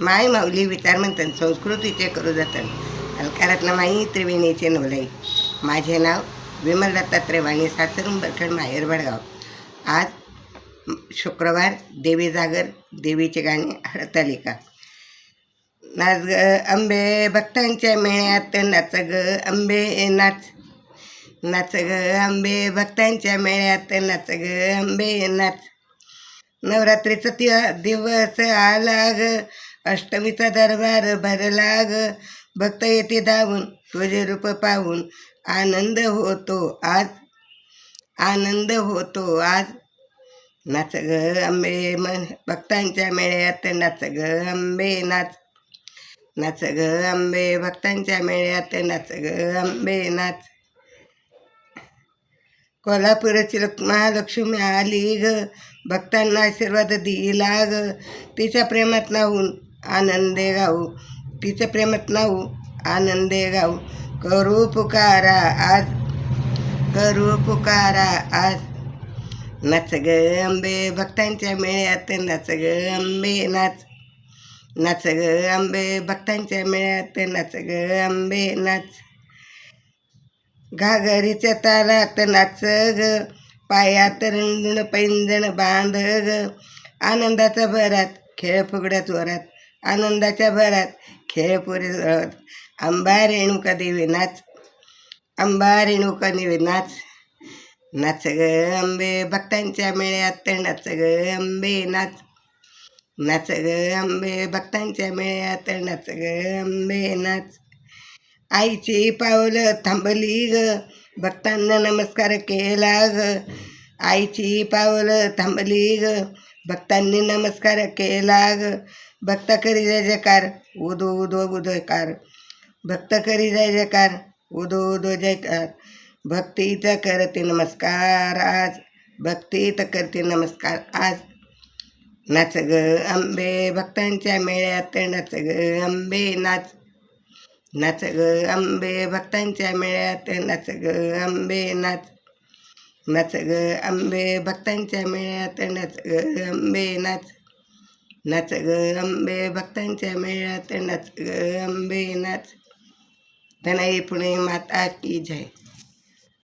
माय माऊली विचार म्हणतात संस्कृतीचे करू जातात अलकारातनं माई त्रिवेणीचे नवलाई. माझे नाव विमल दत्तात्रय वाणी सासरून बरखड माहेर बडगाव. आज शुक्रवार देवी जागर देवीचे गाणे हरतालिका. नाच ग आंबे भक्तांच्या मेळ्यात नाच ग आंबे नाच. नाच ग आंबे भक्तांच्या मेळ्यात नाच ग आंबे नाच. नवरात्रीचा दिवस आला ग. अष्टमीचा दरबार भरला ग भक्त येते धावून तुझे रूप पाहून. आनंद होतो आज आनंद होतो आज. नाच ग आंबे मन भक्तांच्या मेळ्यात नाच ग आंबे नाच. नाच ग आंबे भक्तांच्या मेळ्यात नाच ग आंबे नाच. कोल्हापूरची लक- महालक्ष्मी आली ग. भक्तांना आशीर्वाद दिला ग तिच्या प्रेमात नाहून आनंदे गाऊ तिचं प्रेमात नाऊ आनंदे गाऊ करू पुकारा आज. करू पुकारा आज. नाच ग अंबे. भक्तांच्या मेळ्यात नाच ग अंबे नाच. नाच ग अंबे. भक्तांच्या मेळ्यात नाच ग अंबे नाच. घागरीच्या तालात नाच ग. पायात रंगून पैंजण बांध ग. आनंदाचा भरात. खेळ फुगड्यात वरात. आनंदाच्या भरात. खेळ पुरी जोरात. अंबा रेणुका देवी नाच. अंबा रेणुका देवी नाच. नाच ग अंबे भक्तांच्या मेळ्यात नाच ग अंबे नाच. नाच ग आंबे. भक्तांच्या मेळ्यात नाच ग अंबे नाच. आईची पावलं थांबली ग. भक्तांना नमस्कार केला ग. आईची पावलं थांबली ग. भक्तांनी नमस्कार केला ग भक्त करी जय जयकार. उदो उदो उदयकार भक्त करी जय जयकार. उदो उदो जयकार. भक्तीत करते नमस्कार आज. भक्तीत करते नमस्कार आज. नाच ग आंबे भक्तांच्या मेळ्यात नाच ग आंबे नाच. नाच ग आंबे भक्तांच्या मेळ्यात नाच ग आंबे नाच. नाच ग अंबे भक्तांच्या मेळ्यात नाच ग आंबे नाच. नाच ग आंबे भक्तांच्या मेळ्यात नाच ग अंबे नाच. धनाई पुणे माता की जय.